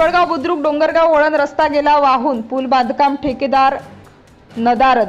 पिंपळगाव बुद्रुक डोंगरगाव वळण रस्ता गेला वाहून. पूल बांधकाम ठेकेदार नदारद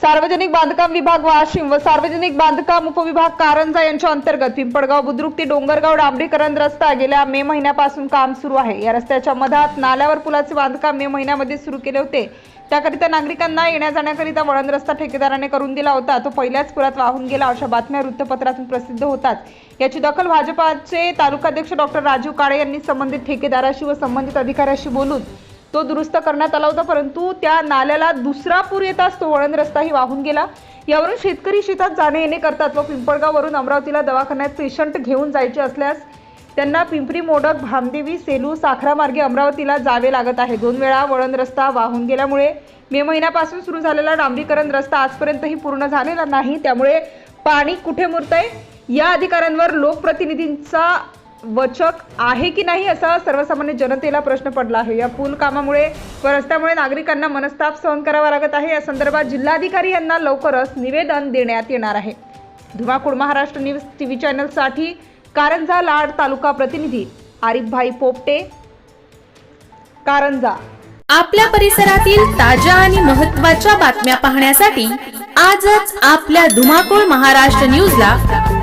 सार्वजनिक बांधकाम विभाग वाशिम व सार्वजनिक बांधकाम उपविभाग कारंजा यांच्या अंतर्गत पिंपळगाव बुद्रुक ते डोंगरगाव डांबरीकरण रस्ता गेल्या मे महिन्यापासून काम सुरू आहे. या रस्त्याच्या मधात नाल्यावर पुलाचे बांधकाम मे महिन्यामध्ये सुरू केले होते. त्याकरिता नागरिकांना येण्या जाण्याकरिता वळण रस्ता ठेकेदाराने करून दिला होता. तो पहिल्याच पुरात वाहून गेला अशा बातम्या वृत्तपत्रातून प्रसिद्ध होतात. याची दखल भाजपाचे तालुकाध्यक्ष डॉक्टर राजू काळे यांनी संबंधित ठेकेदाराशी व संबंधित अधिकाऱ्याशी बोलून तो दुरुस्त करण्यात आला होता परंतु त्या नाल्याला दुसरा पूर येताच तो वळण रस्ताही वाहून गेला. यावरून शेतकरी शेतात जाणे येणे करतात व पिंपळगाववरून अमरावतीला दवाखान्यात पेशंट घेऊन जायचे असल्यास त्यांना पिंपरी मोडक भामदेवी सेलू साखरा मार्गे अमरावतीला जावे लागत आहे. दोन वेळा वळण रस्ता वाहून गेल्यामुळे मे महिन्यापासून सुरू झालेला डांबरीकरण रस्ता आजपर्यंतही पूर्ण झालेला नाही. त्यामुळे पाणी कुठे मुरतंय? या अधिकाऱ्यांवर लोकप्रतिनिधींचा वचक आहे की नाही असा सर्वसामान्य जनतेला प्रश्न पडला आहे. या पूल कामामुळे व रस्त्यामुळे नागरिकांना मनस्ताप सहन करावा लागत आहे. या संदर्भात जिल्हाधिकारी यांना लवकरच निवेदन देण्यात येणार आहे. धुमाकूळ महाराष्ट्र न्यूज टीव्ही चॅनलसाठी कारंजा लाड तालुका प्रतिनिधी आरिफभाई पोपटे कारंजा. आपल्या परिसरातील ताज्या आणि महत्त्वाच्या बातम्या पाहण्यासाठी आजच आपल्या धुमाकूळ महाराष्ट्र न्यूजला